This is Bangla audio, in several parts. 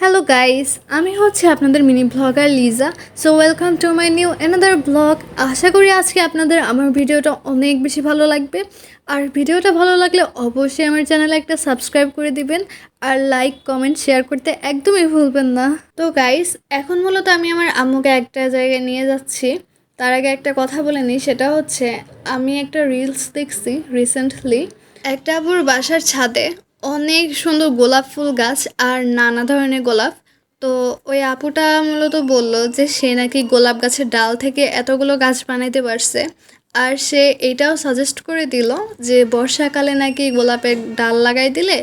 হ্যালো গাইস আমি হচ্ছে আপনাদের mini blogger Liza so welcome to my new another blog আশা করি আজকে আপনাদের আমার ভিডিওটা অনেক বেশি ভালো লাগবে। আর ভিডিওটা ভালো লাগলে অবশ্যই আমার চ্যানেলে একটা সাবস্ক্রাইব করে দিবেন। আর লাইক কমেন্ট শেয়ার করতে একদমই ভুলবেন না। তো গাইস এখন মূলত আমি আমার আম্মুকে একটা জায়গায় নিয়ে যাচ্ছি। তার আগে একটা কথা বলে নিই, সেটা হচ্ছে আমি একটা রিলস দেখছি রিসেন্টলি একটা আবুর বাসার ছাদে। অনেক সুন্দর গোলাপ ফুল গাছ আর নানা ধরনের গোলাপ। তো ওই আপুটা মূলত বলল যে সে নাকি গোলাপ গাছের ডাল থেকে এতগুলো গাছ বানাইতে পারছে। আর সে এটাও সাজেস্ট করে দিল যে বর্ষাকালে নাকি গোলাপের ডাল লাগাই দিলে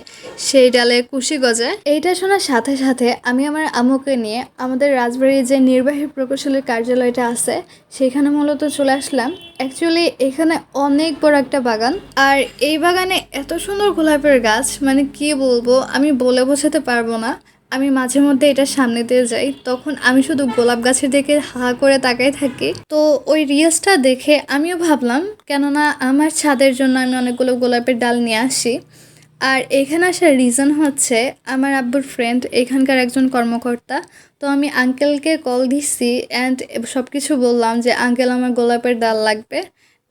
সেই ডালে কুশি গজায়। এইটা শোনার সাথে সাথে আমি আমার আম্মুকে নিয়ে আমাদের রাজবাড়ির যে নির্বাহী প্রকৌশলীর কার্যালয়টা আছে, সেখানে মূলত চলে আসলাম। অ্যাকচুয়ালি এখানে অনেক বড় একটা বাগান। আর এই বাগানে এত সুন্দর গোলাপের গাছ মানে কি বলব, আমি বলে বোঝাতে পারব না। আমি মাঝে মধ্যে এটা সামনে দিয়ে যাই, তখন আমি শুধু গোলাপ গাছের দিকে হা করে তাকাই থাকি। তো ওই রিলসটা দেখে আমিও ভাবলাম, কেননা আমার ছাদের জন্য আমি অনেকগুলো গোলাপের ডাল নিয়ে আসি। আর এখানে আসার রিজন হচ্ছে, আমার আব্বুর ফ্রেন্ড এখানকার একজন কর্মকর্তা, তো আমি আঙ্কেলকে কল দিচ্ছি অ্যান্ড সব কিছু বললাম যে আঙ্কেল আমার গোলাপের ডাল লাগবে।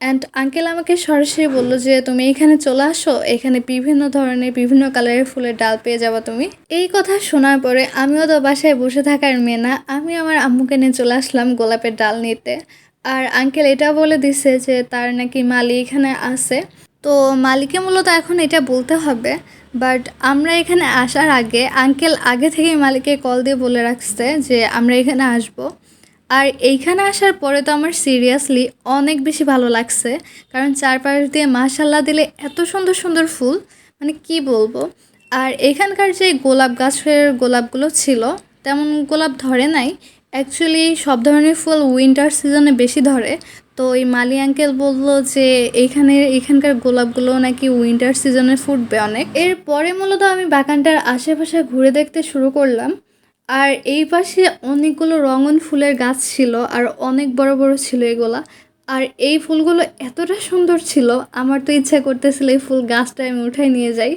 অ্যান্ড আঙ্কেল আমাকে সরাসরি বলল যে, তুমি এখানে চলে আসো। এখানে বিভিন্ন ধরনের, বিভিন্ন কালারের ফুলের ডাল পেয়ে যাবে তুমি। এই কথা শোনার পরে আমিও তো বাসায় বসে থাকার মেয়ে না, আমি আমার আম্মুকে নিয়ে চলে আসলাম গোলাপের ডাল নিতে। আর আঙ্কেল এটা বলে দিছে যে, তার নাকি মালি এখানে আছে। তো মালিকে মূলত এখন এটা বলতে হবে। বাট আমরা এখানে আসার আগে আঙ্কেল আগে থেকেই মালিকে কল দিয়ে বলে রাখছে যে, আমরা এখানে আসব। আর এইখানে আসার পরে তো আমার সিরিয়াসলি অনেক বেশি ভালো লাগছে। কারণ চারপাশ দিয়ে মাশাল্লাহ দিলে এত সুন্দর সুন্দর ফুল মানে কি বলব? আর এখানকার যে গোলাপ গাছের গোলাপগুলো ছিল, তেমন গোলাপ ধরে নাই। অ্যাকচুয়ালি সব ধরনের ফুল উইন্টার সিজনে বেশি ধরে। তো এই মালি আঙ্কেল বলল যে এইখানে, এখানকার গোলাপগুলো নাকি উইন্টার সিজনে ফুটবে অনেক। এরপরে মূলত আমি বাগানটার আশেপাশে ঘুরে দেখতে শুরু করলাম। আর এই পাশে অনেকগুলো রঙন ফুলের গাছ ছিল আর অনেক বড় বড় ছিল এগুলা। আর এই ফুলগুলো এতটা সুন্দর ছিল, আমার তো ইচ্ছা করতেছিল এই ফুল গাছটা আমি উঠাই নিয়ে যাই।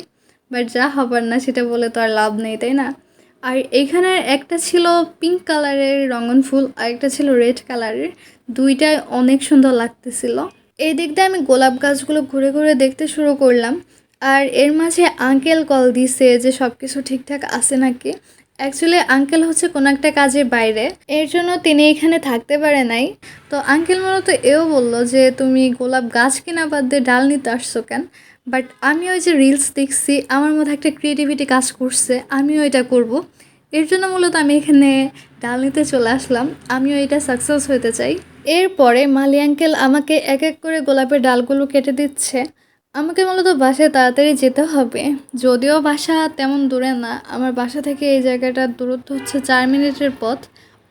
বাট যা হবার না, সেটা বলে তো আর লাভ নেই, তাই না? আর এইখানে একটা ছিল পিঙ্ক কালারের রঙন ফুল, আর একটা ছিল রেড কালারের। দুইটাই অনেক সুন্দর লাগতেছিল। এই দিক দিয়ে আমি গোলাপ গাছগুলো ঘুরে ঘুরে দেখতে শুরু করলাম। আর এর মাঝে আঙ্কেল কল দিছে যে সব কিছু ঠিকঠাক আছে নাকি? অ্যাকচুয়ালি আঙ্কেল হচ্ছে কোনো একটা কাজের বাইরে। এর জন্য তিনি এখানে থাকতে পারে নাই। তো আঙ্কেল মূলত এও বলল যে, তুমি গোলাপ গাছ কিনা বাদ দিয়ে ডাল নিতে আসছো কেন? বাট আমি ওই যে রিলস দেখছি, আমার মধ্যে একটা ক্রিয়েটিভিটি কাজ করছে, আমিও এটা করব। এর জন্য মূলত আমি এখানে ডাল নিতে চলে আসলাম। আমিও এটা সাকসেস হতে চাই। এরপরে মালি আঙ্কেল আমাকে এক এক করে গোলাপের ডালগুলো কেটে দিচ্ছে। আমাকে মূলত বাসায় তাড়াতাড়ি যেতে হবে। যদিও বাসা তেমন দূরে না, আমার বাসা থেকে এই জায়গাটার দূরত্ব হচ্ছে চার মিনিটের পথ।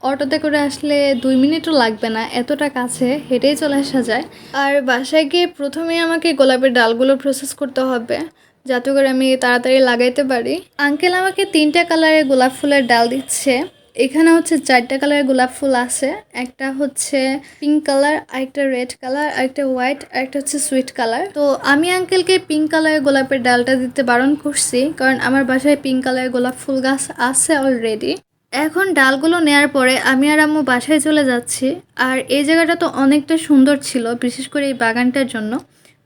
অটোতে করে আসলে দুই মিনিটও লাগবে না, এতটা কাছে হেঁটেই চলে আসা যায়। আর বাসায় গিয়ে প্রথমেই আমাকে গোলাপের ডালগুলো প্রসেস করতে হবে, যাতে করে আমি তাড়াতাড়ি লাগাইতে পারি। আঙ্কেল আমাকে তিনটা কালারের গোলাপ ফুলের ডাল দিচ্ছে। এখানে হচ্ছে চারটা কালারের গোলাপ ফুল আছে। একটা হচ্ছে পিঙ্ক কালার আরেকটা রেড কালার আরেকটা হোয়াইট আরেকটা হচ্ছে সুইট কালার তো আমি আঙ্কেলকে পিঙ্ক কালারের গোলাপের ডালটা দিতে বারণ করছি, কারণ আমার বাসায় পিঙ্ক কালারের গোলাপ ফুল গাছ আছে অলরেডি এখন ডালগুলো নেয়ার পরে আমি আর আম্মু বাসায় চলে যাচ্ছি, আর এই জায়গাটা তো অনেকটা সুন্দর ছিল, বিশেষ করে এই বাগানটার জন্য।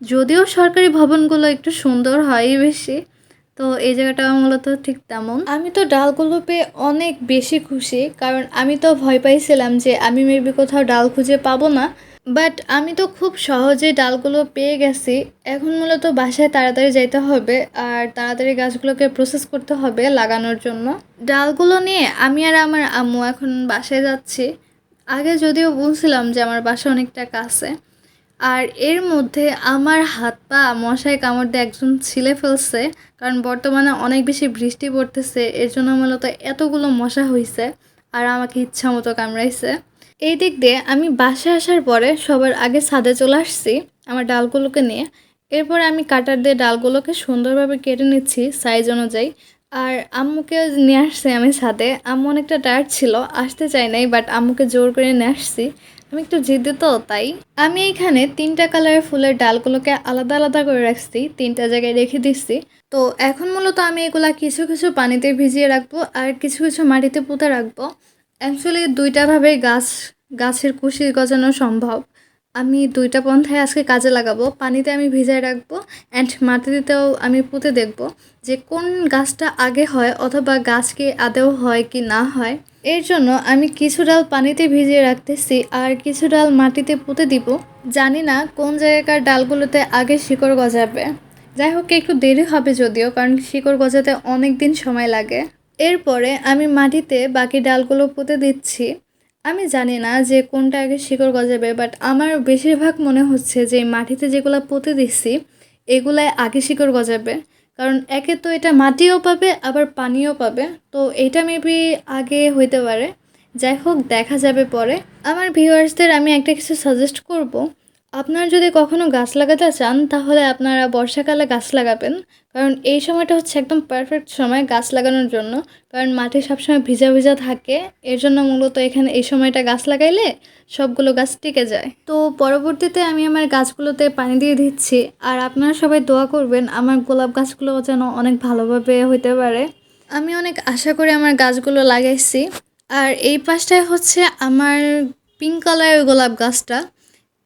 যদিও সরকারি ভবনগুলো একটু সুন্দর হয়ই বেশি তো এই জায়গাটা মূলত ঠিক তেমন। আমি তো ডালগুলো পেয়ে অনেক বেশি খুশি, কারণ আমি তো ভয় পাইছিলাম যে আমি মেবি কোথাও ডাল খুঁজে পাবো না। বাট আমি তো খুব সহজে ডালগুলো পেয়ে গেছি। এখন মূলত বাসায় তাড়াতাড়ি যাইতে হবে আর তাড়াতাড়ি গাছগুলোকে প্রসেস করতে হবে লাগানোর জন্য। ডালগুলো নিয়ে আমি আর আমার আম্মু এখন বাসায় যাচ্ছি। আগে যদিও বলছিলাম যে আমার বাসা অনেকটা কাছে। আর এর মধ্যে আমার হাত পা, মশায় কামড় দিয়ে একজন ছিলে ফেলছে, কারণ বর্তমানে অনেক বেশি বৃষ্টি পড়তেছে, এর জন্য মূলত এতগুলো মশা হয়েছে আর আমাকে ইচ্ছা মতো কামড়াইছে। এই দিক দিয়ে আমি বাসে আসার পরে সবার আগে ছাদে চলে আসছি আমার ডালগুলোকে নিয়ে। এরপরে আমি কাটার দিয়ে ডালগুলোকে সুন্দরভাবে কেটে নিচ্ছি সাইজ অনুযায়ী। আর আম্মুকে নিয়ে আসছি আমি ছাদে। আম্মু অনেকটা টায়ার্ড ছিল, আসতে চাই নাই বাট আম্মুকে জোর করে নিয়ে আসছি। আমি একটু জিদ্দি তো, তাই। আমি এখানে তিনটা কালারের ফুলের ডালগুলোকে আলাদা আলাদা করে রাখছি, তিনটা জায়গায় রেখে দিচ্ছি। তো এখন মূলত আমি এগুলা কিছু কিছু পানিতে ভিজিয়ে রাখব আর কিছু কিছু মাটিতে পুঁতে রাখব। অ্যাকচুয়ালি দুইটাভাবে গাছ, গাছের কুশি গজানো সম্ভব। আমি দুইটা পন্থায় আজকে কাজে লাগাবো। পানিতে আমি ভিজায় রাখব অ্যান্ড মাটিতেও আমি পুঁতে দেখব যে কোন গাছটা আগে হয় অথবা গাছ কি আদেও হয় কি না হয়। এর জন্য আমি কিছু ডাল পানিতে ভিজিয়ে রাখতেছি আর কিছু ডাল মাটিতে পুঁতে দিব। জানি না কোন জায়গাকার ডালগুলোতে আগে শিকড় গজাবে। যাই হোক, একটু দেরি হবে যদিও, কারণ শিকড় গজাতে অনেক দিন সময় লাগে। এরপরে আমি মাটিতে বাকি ডালগুলো পুঁতে দিচ্ছি। আমি জানি না যে কোনটা আগে শিকড় গজাবে বাট আমার বেশিরভাগ মনে হচ্ছে যে মাটিতে যেগুলো পুঁতে দিচ্ছি এগুলাই আগে শিকড় গজাবে। কারণ একে তো এটা মাটিও পাবে, আবার পানিও পাবে। তো এটা মেবি আগে হইতে পারে। যাই হোক, দেখা যাবে পরে। আমার ভিউয়ার্সদের আমি একটা কিছু সাজেস্ট করব। আপনারা যদি কখনো গাছ লাগাতে চান, তাহলে আপনারা বর্ষাকালে গাছ লাগাবেন। কারণ এই সময়টা হচ্ছে একদম পারফেক্ট সময় গাছ লাগানোর জন্য। কারণ মাটি সবসময় ভিজা ভিজা থাকে। এর জন্য মূলত এখানে এই সময়টা গাছ লাগাইলে সবগুলো গাছ টিকে যায়। তো পরবর্তীতে আমি আমার গাছগুলোতে পানি দিয়ে দিচ্ছি। আর আপনারা সবাই দোয়া করবেন আমার গোলাপ গাছগুলো যেন অনেক ভালোভাবে হইতে পারে। আমি অনেক আশা করে আমার গাছগুলো লাগাইছি। আর এই পাশটায় হচ্ছে আমার পিঙ্ক কালারের গোলাপ গাছটা।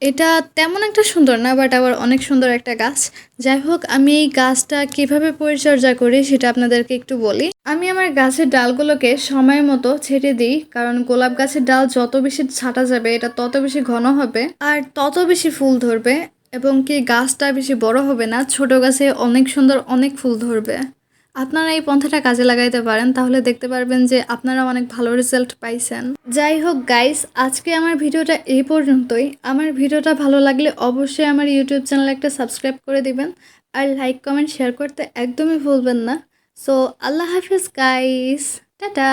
এটা তেমন একটা সুন্দর না বাট আবার অনেক সুন্দর একটা গাছ। যাই হোক আমি এই গাছটা কীভাবে পরিচর্যা করি সেটা আপনাদেরকে একটু বলি। আমি আমার গাছের ডালগুলোকে সময় মতো ছেটে দিই, কারণ গোলাপ গাছের ডাল যত বেশি ছাটা যাবে, এটা তত বেশি ঘন হবে, আর তত বেশি ফুল ধরবে, এবং কি গাছটা বেশি বড় হবে না, ছোট গাছে অনেক সুন্দর অনেক ফুল ধরবে। আপনারা এই পন্থাটা কাজে লাগাইতে পারেন, তাহলে দেখতে পারবেন যে আপনারা অনেক ভালো রেজাল্ট পাইছেন। যাই হোক গাইস আজকে আমার ভিডিওটা এই পর্যন্তই। আমার ভিডিওটা ভালো লাগলে অবশ্যই আমার ইউটিউব চ্যানেল একটা সাবস্ক্রাইব করে দিবেন আর লাইক কমেন্ট শেয়ার করতে একদমই ভুলবেন না। সো আল্লাহ হাফিজ গাইস টাটা।